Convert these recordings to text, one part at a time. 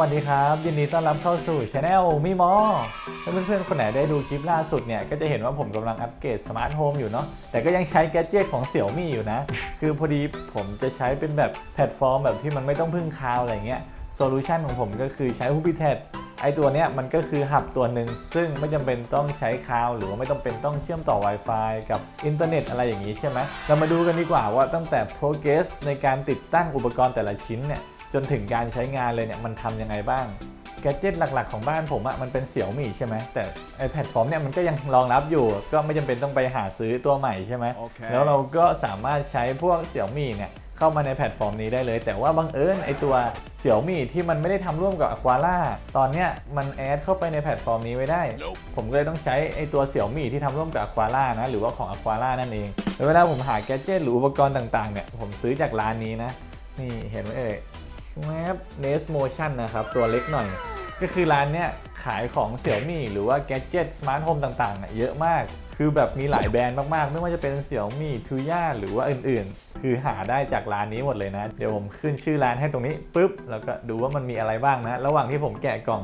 วัสดีครับ ยินดีต้อนรับเข้าสู่ช anel มีมอถ้าเพื่อนๆ คนไหนได้ดูคลิปล่าสุดเนี่ย ก็จะเห็นว่าผมกำลังอัปเกรดสมาร์ทโฮมอยู่เนาะแต่ก็ยังใช้แกดเจิตของเสี่ยวมี่อยู่นะ คือพอดีผมจะใช้เป็นแบบแพลตฟอร์มแบบที่มันไม่ต้องพึ่งคลาวอะไรเงี้ยโซลูชันของผมก็คือใช้ h u b i t a t ไอตัวเนี้ยมันก็คือหับตัวหนึ่งซึ่งไม่จำเป็นต้องใช้คลาวหรือว่าไม่ต้องเป็นต้องเชื่อมต่อ Wi-Fi กับอินเทอร์เน็ตอะไรอย่างนี้ใช่ไหมเรามาดูกันดีกว่าว่าตั้งแต่ progress ในการติดตั้งอุปกรณ์แต่ละชิ้นเนี่ย จนถึงการใช้งานเลยเนี่ยมันทำยังไงบ้าง แกดเจิตหลักๆ ของบ้านผมอะ่ะมันเป็นเสี่ยวมี่ใช่ไหมแต่ไอแพลตฟอร์มเนี่ยมันก็ยังรองรับอยู่ ก็ไม่จำเป็นต้องไปหาซื้อตัวใหม่ใช่ไหมโอเคแล้วเราก็สามารถใช้พวกเสี่ยวมี่เนี่ยเข้ามาในแพลตฟอร์มนี้ได้เลย แต่ว่าบังเอิญไอตัวเสี่ยวมี่ที่มันไม่ได้ทำร่วมกับ Aquala ตอนเนี้ยมันแอดเข้าไปในแพลตฟอร์มนี้ไว้ได้ ผมก็เลยต้องใช้ไอตัวเสี่ยวมี่ที่ทำร่วมกับ Aquala นะหรือว่าของ Aquala นั่นเองแล้วเวลาผมหาแกดเจิตหรืออุปกรณ์ต่างๆเนี่ยผมซื้อจากร้านนี้นะนี่เห็นไหมเอ่ย แมป Nest Motion นะครับ ตัวเล็กหน่อย ก็คือร้านเนี้ยขายของเสี่ยวมี่หรือว่าแกจิตสมาร์ทโฮมต่างๆอะเยอะมาก คือแบบมีหลายแบรนด์มากๆ ไม่ว่าจะเป็นเสี่ยวมี่ทูย่าหรือว่าอื่นๆ คือหาได้จากร้านนี้หมดเลยนะ เดี๋ยวผมขึ้นชื่อร้านให้ตรงนี้ปุ๊บ แล้วก็ดูว่ามันมีอะไรบ้างนะ ระหว่างที่ผมแกะกล่อง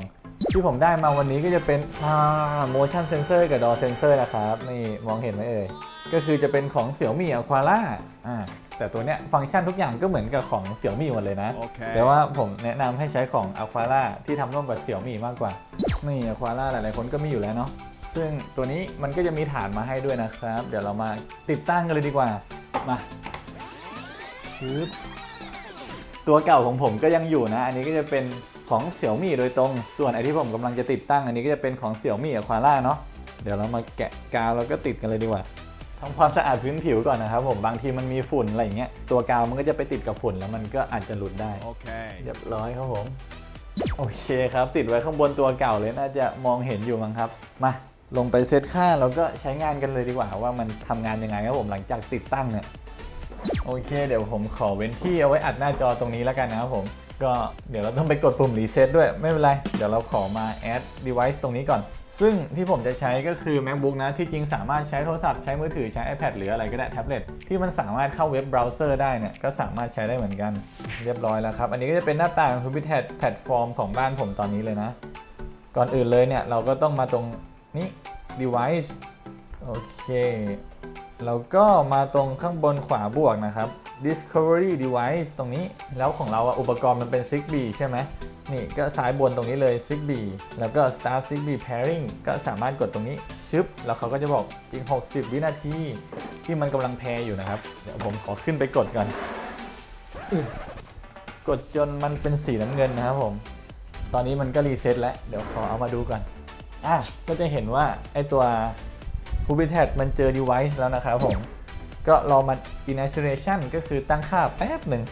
ที่ผมได้มาวันนี้ก็จะเป็นอ่า motion sensor กับ door sensor นะครับ นี่มองเห็นไหมเอ่ย ก็คือจะเป็นของ Xiaomi Aquara อ่าแต่ตัวเนี้ยฟังก์ชันทุกอย่างก็เหมือนกับของ Xiaomi หมดเลยนะโอเคแต่ว่าผมแนะนำให้ใช้ของ Aquara ที่ทำร่วมกับ Xiaomi มากกว่า นี่ Aquara หลายๆคนก็มีอยู่แล้วเนาะ ซึ่งตัวนี้มันก็จะมีฐานมาให้ด้วยนะครับ เดี๋ยวเรามาติดตั้งกันเลยดีกว่า มาชืบ ตัวเก่าของผมก็ยังอยู่นะ อันนี้ก็จะเป็นของ Xiaomi โดยตรง ส่วนไอที่ผมกำลังจะติดตั้ง อันนี้ก็จะเป็นของ Xiaomi Aquara เนาะ เดี๋ยวเรามาแกะกาวแล้วก็ติดกันเลยดีกว่าทำความสะอาดพื้นผิวก่อนนะครับผม บางทีมันมีฝุ่นอะไรอย่างเงี้ย ตัวกาวมันก็จะไปติดกับฝุ่นแล้วมันก็อาจจะหลุดได้ โอเค เรียบร้อยครับผม โอเคครับ ติดไว้ข้างบนตัวเก่าเลยน่าจะมองเห็นอยู่มั้งครับ มาลงไปเซตค่าแล้วก็ใช้งานกันเลยดีกว่า ว่ามันทำงานยังไงครับผมหลังจากติดตั้งเนี่ย โอเค เดี๋ยวผมขอเว้นที่เอาไว้อัดหน้าจอตรงนี้แล้วกันนะครับผม ก็เดี๋ยวเราต้องไปกดปุ่มรีเซ็ตด้วย ไม่เป็นไร เดี๋ยวเราขอมา add device ตรงนี้ก่อน ซึ่งที่ผมจะใช้ก็คือ macbook นะ ที่จริงสามารถใช้โทรศัพท์ใช้มือถือใช้ ipad หรืออะไรก็ได้แท็บเล็ตที่มันสามารถเข้าเว็บเบราว์เซอร์ได้เนี่ยก็สามารถใช้ได้เหมือนกัน เรียบร้อยแล้วครับ อันนี้ก็จะเป็นหน้าต่าง c o m p u t e r แพลตฟอร์มของบ้านผมตอนนี้เลยนะ ก่อนอื่นเลยเนี่ยเราก็ต้องมาตรงนี้ device โอเค แล้วก็มาตรงข้างบนขวาบวกนะครับ discovery device ตรงนี้ แล้วของเราอุปกรณ์มันเป็น Zigbee ใช่ไหมนี่ก็ซ้ายบนตรงนี้เลย Zigbee แล้วก็ start Zigbee pairing ก็สามารถกดตรงนี้ชึบ แล้วเขาก็จะบอกอีก 60 วินาที ที่มันกำลังแพรอยู่นะครับ เดี๋ยวผมขอขึ้นไปกดก่อน กดจนมันเป็นสีน้ำเงินนะครับผม ตอนนี้มันก็รีเซ็ตแล้ว เดี๋ยวขอเอามาดูก่อนอะก็จะเห็นว่าไอตัว u b i t a t มันเจอ device แล้วนะครับผม ก็รอมัน initialization ก็คือตั้งค่าแป๊บหนึ่ง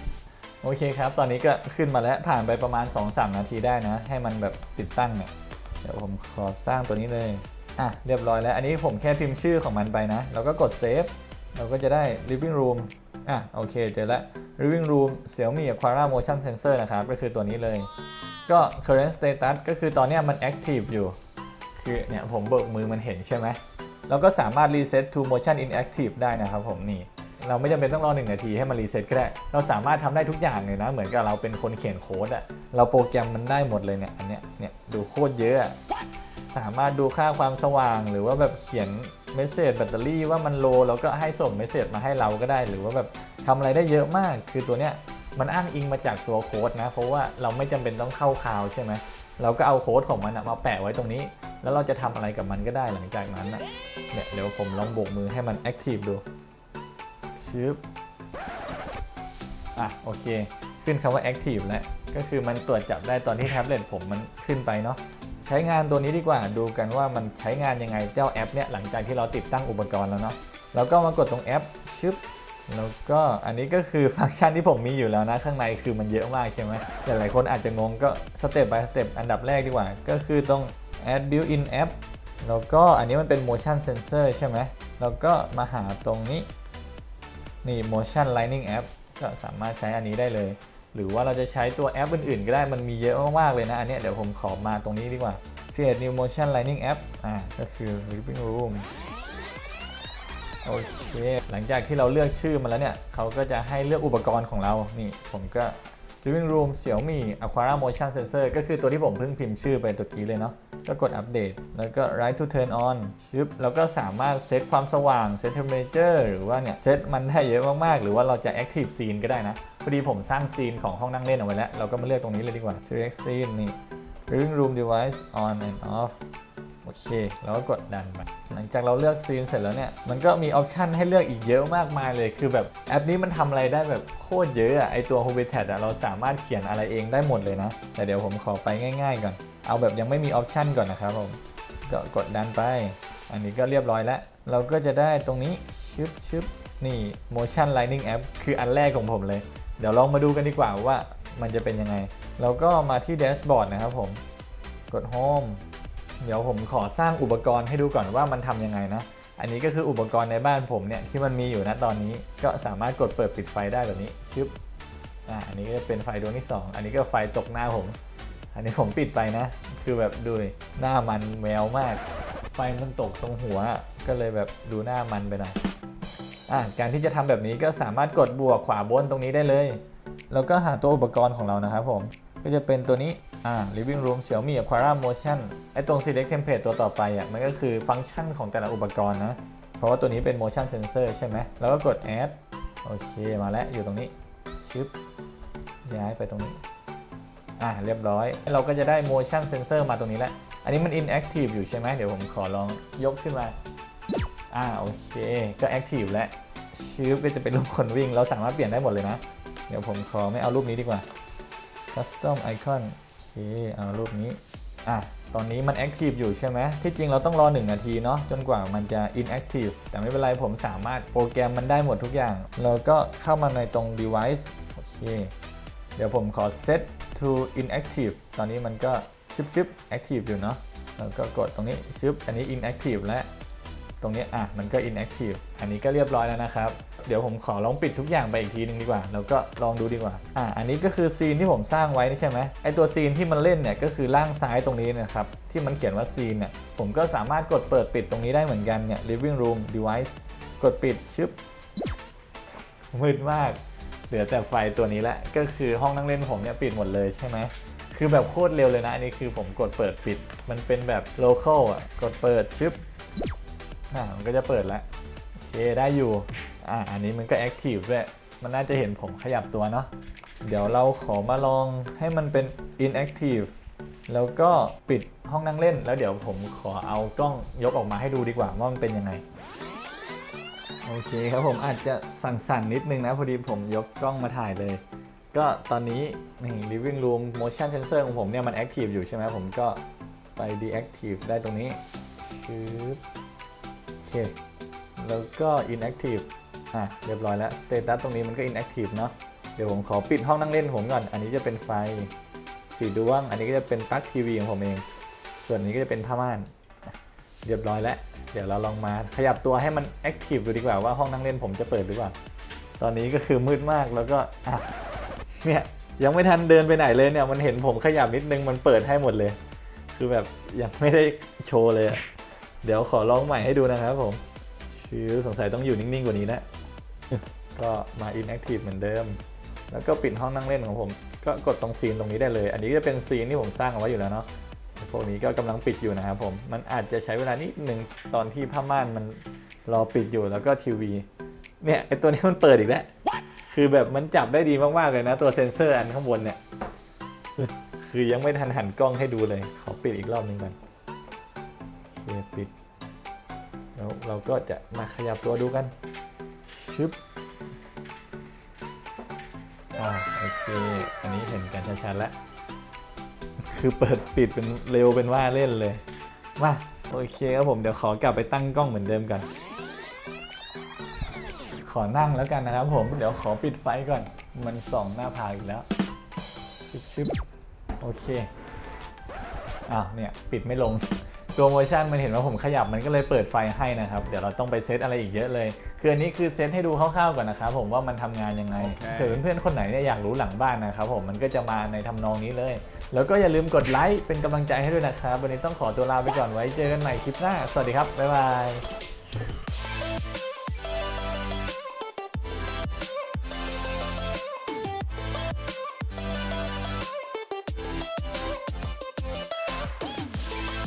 โอเคครับ ตอนนี้ก็ขึ้นมาแล้วผ่านไปประมาณ 2-3 นาทีได้นะ ให้มันแบบติดตั้งเนี่ยเดี๋ยวผมขอสร้างตัวนี้เลย อะ เรียบร้อยแล้ว อันนี้ผมแค่พิมพ์ชื่อของมันไปนะ แล้วก็กด save เราก็จะได้ living room อะ โอเค เจอแล้ว living room Xiaomi Aquara Motion Sensor นะครับ ก็คือตัวนี้เลย ก็ current status ก็คือตอนนี้มัน active อยู่ คือเนี่ยผมเบิกมือมันเห็นใช่ไหม เราก็สามารถ reset to motion inactive ได้นะครับผมนี่เราไม่จำเป็นต้องรอ1นาทีให้มันรีเซ็ตก็ได้ เราสามารถทำได้ทุกอย่างเลยนะ เหมือนกับเราเป็นคนเขียนโค้ดอะเราโปรแกรมมันได้หมดเลยเนี่ย อันเนี้ย เนี่ย ดูโคตรเยอะ สามารถดูค่าความสว่างหรือว่าแบบเขียนเมสเซจแบตเตอรี่ว่ามันโลแล้วก็ให้ส่งเมสเซจมาให้เราก็ได้ หรือว่าแบบทำอะไรได้เยอะมาก คือตัวเนี้ยมันอ้างอิงมาจากตัวโค้ดนะ เพราะว่าเราไม่จำเป็นต้องเข้าคาวใช่ไหม เราก็เอาโค้ดของมันอะมาแปะไว้ตรงนี้ แล้วเราจะทำอะไรกับมันก็ได้หลังจากนั้นอะเนี่ยเดี๋ยวผมลองโบกมือให้มันแอคทีฟดูชึบอะโอเค ขึ้นคำว่า Active แล้วก็คือมันตรวจจับได้ตอนที่แท็บเล็ตผมมันขึ้นไปเนาะใช้งานตัวนี้ดีกว่าดูกันว่ามันใช้งานยังไงเจ้าแอปเนี่ยหลังจากที่เราติดตั้งอุปกรณ์แล้วเนาะแล้วก็มากดตรงแอปชึบแล้วก็อันนี้ก็คือฟังก์ชันที่ผมมีอยู่แล้วนะข้างในคือมันเยอะมากใช่ไหมหลายคนอาจจะงงก็สเต็ป by สเต็ปอันดับแรกดีกว่า ก็คือตรง add built-in app แล้วก็อันนี้มันเป็น motion sensor ใช่ไหมแล้วก็มาหาตรงนี้ นี่ motion lighting app ก็สามารถใช้อันนี้ได้เลย หรือว่าเราจะใช้ตัวแอปอื่นๆ ก็ได้มันมีเยอะมากๆเลยนะ อันนี้เดี๋ยวผมขอมาตรงนี้ดีกว่า create new motion lighting app อ่าก็คือ living room โอเค หลังจากที่เราเลือกชื่อมาแล้วเนี่ย เขาก็จะให้เลือกอุปกรณ์ของเรา นี่ ผมก็ Living Room Xiaomi Aquara Motion Sensor ก็คือตัวที่ผมเพิ่งพิมพ์ชื่อไปตะกี้เลยเนาะ ก็กดอัปเดต แล้วก็ Right to Turn On ชึบแล้วก็สามารถเซตความสว่าง เซต Temperature หรือว่าเนี่ย เซตมันได้เยอะมาก ๆ หรือว่าเราจะ Active Scene ก็ได้นะ พอดีผมสร้างซีนของห้องนั่งเล่นเอาไว้แล้ว เราก็มาเลือกตรงนี้เลยดีกว่า Select Scene นี่ Living Room Device On and Off โอเคแล้วก็กดดันไปหลังจากเราเลือกซีนเสร็จแล้วเนี่ย มันก็มีออปชันให้เลือกอีกเยอะมากมายเลย คือแบบแอปนี้มันทำอะไรได้แบบโคตรเยอะอะไอตัว h o b i t a t อะเราสามารถเขียนอะไรเองได้หมดเลยนะ แต่เดี๋ยวผมขอไปง่าย ๆ ก่อน เอาแบบยังไม่มีออปชันก่อนนะครับผมก็กดดันไป อันนี้ก็เรียบร้อยแล้ว เราก็จะได้ตรงนี้ชึบชึบนี่ motion lighting app คืออันแรกของผมเลย เดี๋ยวลองมาดูกันดีกว่าว่ามันจะเป็นยังไง เราก็มาที่ dashboard นะครับผม กด home เดี๋ยวผมขอสร้างอุปกรณ์ให้ดูก่อนว่ามันทำยังไงนะ อันนี้ก็คืออุปกรณ์ในบ้านผมเนี่ยที่มันมีอยู่นะตอนนี้ก็สามารถกดเปิดปิดไฟได้แบบนี้ชึบอ่าอันนี้ก็จะเป็นไฟดวงที่ 2 อันนี้ก็ไฟตกหน้าผม อันนี้ผมปิดไปนะ คือแบบดูเลยหน้ามันแมวมาก ไฟมันตกตรงหัว ก็เลยแบบดูหน้ามันไปหน่อยอะการที่จะทำแบบนี้ก็สามารถกดบวกขวาบนตรงนี้ได้เลย แล้วก็หาตัวอุปกรณ์ของเรานะครับผม ก็จะเป็นตัวนี้ อ่า living room Xiaomi Aquara Motion ไอ้ตรง select template ตัวต่อไปอะมันก็คือฟังก์ชันของแต่ละอุปกรณ์นะ เพราะว่าตัวนี้เป็น motion sensor ใช่ไหมแล้วก็กด add โอเคมาแล้วอยู่ตรงนี้ชึบย้ายไปตรงนี้ อ่าเรียบร้อย เราก็จะได้ motion sensor มาตรงนี้แล้ว อันนี้มัน inactive อยู่ใช่ไหมเดี๋ยวผมขอลองยกขึ้นมา อ่าโอเค ก็ active แล้วชื่อก็จะเป็นรูปคนวิ่ง เราสามารถเปลี่ยนได้หมดเลยนะ เดี๋ยวผมขอไม่เอารูปนี้ดีกว่า custom icon เคเอารูปนี้ อะ ตอนนี้มัน active อยู่ใช่ไหมที่จริงเราต้องรอ 1 นาทีเนาะจนกว่ามันจะ inactive แต่ไม่เป็นไรผมสามารถโปรแกรมมันได้หมดทุกอย่าง เราก็เข้ามาในตรง device โอเค เดี๋ยวผมขอ set to inactive ตอนนี้มันก็ชึบชึบ active อยู่เนาะแล้วก็กดตรงนี้ชึบอันนี้ inactive และ ตรงนี้อะมันก็ inactive อันนี้ก็เรียบร้อยแล้วนะครับ เดี๋ยวผมขอลองปิดทุกอย่างไปอีกทีนึงดีกว่า แล้วก็ลองดูดีกว่า อะอันนี้ก็คือซีนที่ผมสร้างไว้นี่ใช่ไหมไอตัวซีนที่มันเล่นเนี่ยก็คือล่างซ้ายตรงนี้นะครับ ที่มันเขียนว่าซีนเนี่ยผมก็สามารถกดเปิดปิดตรงนี้ได้เหมือนกันเนี่ย living room device กดปิดชึบมืดมาก เหลือแต่ไฟตัวนี้และก็คือห้องนั่งเล่นผมเนี่ยปิดหมดเลยใช่ไหมคือแบบโคตรเร็วเลยนะ อันนี้คือผมกดเปิดปิด มันเป็นแบบ local อะ กดเปิดชึบ อ่ามันก็จะเปิดแล้วโอเคได้อยู่อ่าอันนี้มันก็ active ด้วยมันน่าจะเห็นผมขยับตัวเนาะเดี๋ยวเราขอมาลองให้มันเป็น inactive แล้วก็ปิดห้องนั่งเล่น แล้วเดี๋ยวผมขอเอากล้องยกออกมาให้ดูดีกว่าว่ามันเป็นยังไง โอเคครับผมอาจจะสั่นๆนิดนึงนะ พอดีผมยกกล้องมาถ่ายเลย ก็ตอนนี้นี่ living room motion sensor ของผมเนี่ยมัน active อยู่ใช่ไหมผมก็ไป deactive ได้ตรงนี้ชือ เค แล้วก็ inactive อะเรียบร้อยแล้ว status ตรงนี้มันก็ inactive เนาะเดี๋ยวผมขอปิดห้องนั่งเล่นผมก่อน อันนี้จะเป็นไฟสีดวง อันนี้ก็จะเป็นปลั๊กทีวีของผมเอง ส่วนนี้ก็จะเป็นผ้าม่าน เรียบร้อยแล้ว เดี๋ยวเราลองมาขยับตัวให้มัน active ดูดีกว่าว่าห้องนั่งเล่นผมจะเปิดหรือเปล่า ตอนนี้ก็คือมืดมากแล้วก็อะเนี่ยยังไม่ทันเดินไปไหนเลยเนี่ยมันเห็นผมขยับนิดนึงมันเปิดให้หมดเลย คือแบบยังไม่ได้โชว์เลยอะ เดี๋ยวขอลองใหม่ให้ดูนะครับผมชื่อสงสัยต้องอยู่นิ่งๆกว่านี้นะ ก็มา inactive เหมือนเดิม แล้วก็ปิดห้องนั่งเล่นของผม ก็กดตรงซีนตรงนี้ได้เลย อันนี้จะเป็นซีนที่ผมสร้างเอาไว้อยู่แล้วเนาะพวกนี้ก็กำลังปิดอยู่นะครับผม มันอาจจะใช้เวลานิดหนึ่งตอนที่ผ้าม่านมันรอปิดอยู่แล้วก็ทีวี เนี่ยไอตัวนี้มันเปิดอีกแล้ว คือแบบมันจับได้ดีมากๆเลยนะ ตัวเซ็นเซอร์อันข้างบนเนี่ย คือยังไม่ทันหันกล้องให้ดูเลย ขอปิดอีกรอบหนึงก่อน เคปิดแล้วเราก็จะมาขยับตัวดูกัน ชึบอ่าโอเค อันนี้เห็นกันชัดๆแล้ว คือเปิดปิดเป็นเร็วเป็นว่าเล่นเลย มาโอเคครับผมเดี๋ยวขอกลับไปตั้งกล้องเหมือนเดิมกันขอนั่งแล้วกันนะครับผมเดี๋ยวขอปิดไฟก่อน มันส่องหน้าผากอีกแล้วชึบชึบโอเคอ้าวเนี่ย ปิดไม่ลง ตัวโมชั่นมันเห็นว่าผมขยับมันก็เลยเปิดไฟให้นะครับ เดี๋ยวเราต้องไปเซตอะไรอีกเยอะเลย คืออันนี้คือเซตให้ดูคร่าวๆก่อนนะครับผมว่ามันทำงานยังไงโอเคเผื่อเพื่อนๆคนไหนเนี่ยอยากรู้หลังบ้านนะครับผมมันก็จะมาในทำนองนี้เลย แล้วก็อย่าลืมกดไลค์เป็นกำลังใจให้ด้วยนะครับ วันนี้ต้องขอตัวลาไปก่อนไว้เจอกันใหม่คลิปหน้า สวัสดีครับบ๊ายบาย